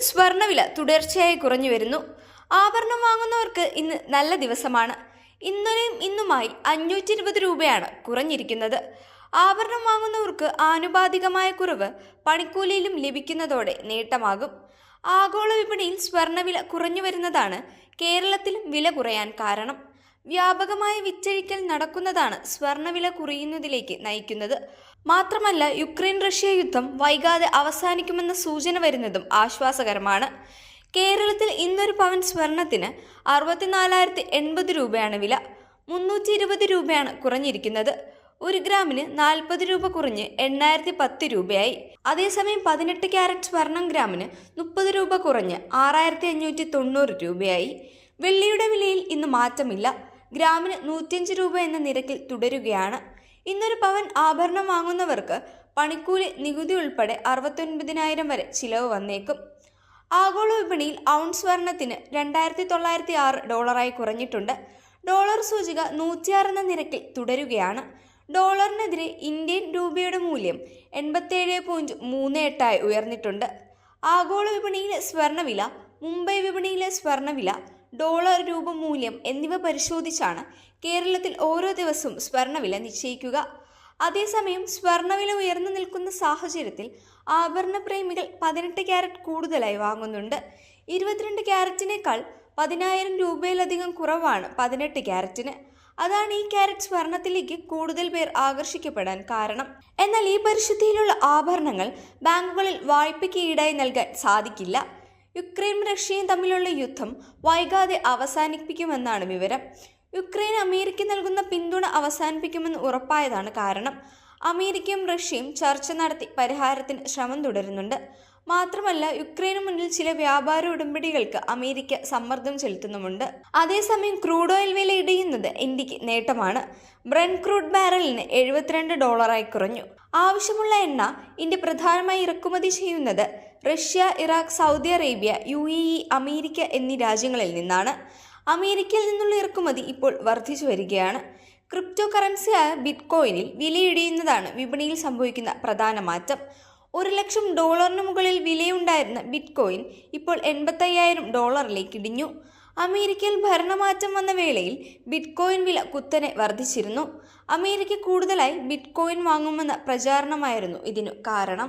സ്വർണവില തുടർച്ചയായി കുറഞ്ഞു വരുന്നു. ആഭരണം വാങ്ങുന്നവർക്ക് ഇന്ന് നല്ല ദിവസമാണ്. ഇന്നലെയും ഇന്നുമായി അഞ്ഞൂറ്റി ഇരുപത് രൂപയാണ് കുറഞ്ഞിരിക്കുന്നത്. ആഭരണം വാങ്ങുന്നവർക്ക് ആനുപാതികമായ കുറവ് പണിക്കൂലിയിലും ലഭിക്കുന്നതോടെ നേട്ടമാകും. ആഗോള വിപണിയിൽ സ്വർണവില കുറഞ്ഞു വരുന്നതാണ് കേരളത്തിലും വില കുറയാൻ കാരണം. വ്യാപകമായ വിറ്റഴിക്കൽ നടക്കുന്നതാണ് സ്വർണവില കുറയുന്നതിലേക്ക് നയിക്കുന്നത്. മാത്രമല്ല യുക്രൈൻ റഷ്യ യുദ്ധം വൈകാതെ അവസാനിക്കുമെന്ന സൂചന വരുന്നതും ആശ്വാസകരമാണ്. കേരളത്തിൽ ഇന്നൊരു പവൻ സ്വർണത്തിന് അറുപത്തിനാലായിരത്തി എൺപത് രൂപയാണ് വില. മുന്നൂറ്റി ഇരുപത് രൂപയാണ് കുറഞ്ഞിരിക്കുന്നത്. ഒരു ഗ്രാമിന് നാൽപ്പത് രൂപ കുറഞ്ഞ് എണ്ണായിരത്തി പത്ത് രൂപയായി. അതേസമയം പതിനെട്ട് ക്യാരറ്റ് സ്വർണം ഗ്രാമിന് മുപ്പത് രൂപ കുറഞ്ഞ് ആറായിരത്തി അഞ്ഞൂറ്റി തൊണ്ണൂറ് രൂപയായി. വെള്ളിയുടെ വിലയിൽ ഇന്ന് മാറ്റമില്ല. ഗ്രാമിന് നൂറ്റിയഞ്ച് രൂപ എന്ന നിരക്കിൽ തുടരുകയാണ്. ഇന്നൊരു പവൻ ആഭരണം വാങ്ങുന്നവർക്ക് പണിക്കൂലി നികുതി ഉൾപ്പെടെ അറുപത്തൊൻപതിനായിരം വരെ ചിലവ് വന്നേക്കും. ആഗോള വിപണിയിൽ ഔൺസ് സ്വർണത്തിന് രണ്ടായിരത്തി തൊള്ളായിരത്തി ആറ് ഡോളറായി കുറഞ്ഞിട്ടുണ്ട്. ഡോളർ സൂചിക നൂറ്റിയാറ് എന്ന നിരക്കിൽ തുടരുകയാണ്. ഡോളറിനെതിരെ ഇന്ത്യൻ രൂപയുടെ മൂല്യം എൺപത്തേഴ് പോയിന്റ് മൂന്ന് എട്ടായി ഉയർന്നിട്ടുണ്ട്. ആഗോള വിപണിയിലെ സ്വർണവില മുംബൈ വിപണിയിലെ സ്വർണവില ഡോളർ രൂപ മൂല്യം എന്നിവ പരിശോധിച്ചാണ് കേരളത്തിൽ ഓരോ ദിവസവും സ്വർണവില നിശ്ചയിക്കുക. അതേസമയം സ്വർണവില ഉയർന്നു നിൽക്കുന്ന സാഹചര്യത്തിൽ ആഭരണ പ്രേമികൾ പതിനെട്ട് ക്യാരറ്റ് കൂടുതലായി വാങ്ങുന്നുണ്ട്. ഇരുപത്തിരണ്ട് ക്യാരറ്റിനേക്കാൾ പതിനായിരം രൂപയിലധികം കുറവാണ് പതിനെട്ട് ക്യാരറ്റിന്. അതാണ് ഈ ക്യാരറ്റ് സ്വർണത്തിലേക്ക് കൂടുതൽ പേർ ആകർഷിക്കപ്പെടാൻ കാരണം. എന്നാൽ ഈ പരിശുദ്ധിയിലുള്ള ആഭരണങ്ങൾ ബാങ്കുകളിൽ വായ്പയ്ക്ക് ഈടായി നൽകാൻ സാധിക്കില്ല. യുക്രൈനും റഷ്യയും തമ്മിലുള്ള യുദ്ധം വൈകാതെ അവസാനിപ്പിക്കുമെന്നാണ് വിവരം. യുക്രൈൻ അമേരിക്ക നൽകുന്ന പിന്തുണ അവസാനിപ്പിക്കുമെന്ന് ഉറപ്പായതാണ് കാരണം. അമേരിക്കയും റഷ്യയും ചർച്ച നടത്തി പരിഹാരത്തിന് ശ്രമം തുടരുന്നുണ്ട്. മാത്രമല്ല യുക്രൈന് മുന്നിൽ ചില വ്യാപാര ഉടമ്പടികൾക്ക് അമേരിക്ക സമ്മർദ്ദം ചെലുത്തുന്നുമുണ്ട്. അതേസമയം ക്രൂഡ് ഓയിൽ വില ഇടിയുന്നത് ഇന്ത്യയ്ക്ക് നേട്ടമാണ്. ബ്രൻ ക്രൂഡ് ബാരലിന് എഴുപത്തിരണ്ട് ഡോളറായി കുറഞ്ഞു. ആവശ്യമുള്ള എണ്ണ ഇന്ത്യ പ്രധാനമായി ഇറക്കുമതി ചെയ്യുന്നത് Russia Iraq Saudi Arabia U America എന്നീ രാജ്യങ്ങളിൽ നിന്നാണ്. അമേരിക്കയിൽ നിന്നുള്ള ഇറക്കുമതി ഇപ്പോൾ വർദ്ധിച്ചു വരികയാണ്. ക്രിപ്റ്റോ കറൻസിയായ ബിറ്റ്കോയിനിൽ വിലയിടിയുന്നതാണ് വിപണിയിൽ സംഭവിക്കുന്ന പ്രധാന മാറ്റം. ഒരു ലക്ഷം ഡോളറിന് മുകളിൽ വിലയുണ്ടായിരുന്ന ബിറ്റ് കോയിൻ ഇപ്പോൾ എൺപത്തയ്യായിരം ഡോളറിലേക്ക് ഇടിഞ്ഞു. അമേരിക്കയിൽ ഭരണമാറ്റം വന്ന വേളയിൽ ബിറ്റ്കോയിൻ വില കുത്തനെ വർദ്ധിച്ചിരുന്നു. അമേരിക്ക കൂടുതലായി ബിറ്റ്കോയിൻ വാങ്ങുമെന്ന പ്രചാരണമായിരുന്നു ഇതിനു കാരണം.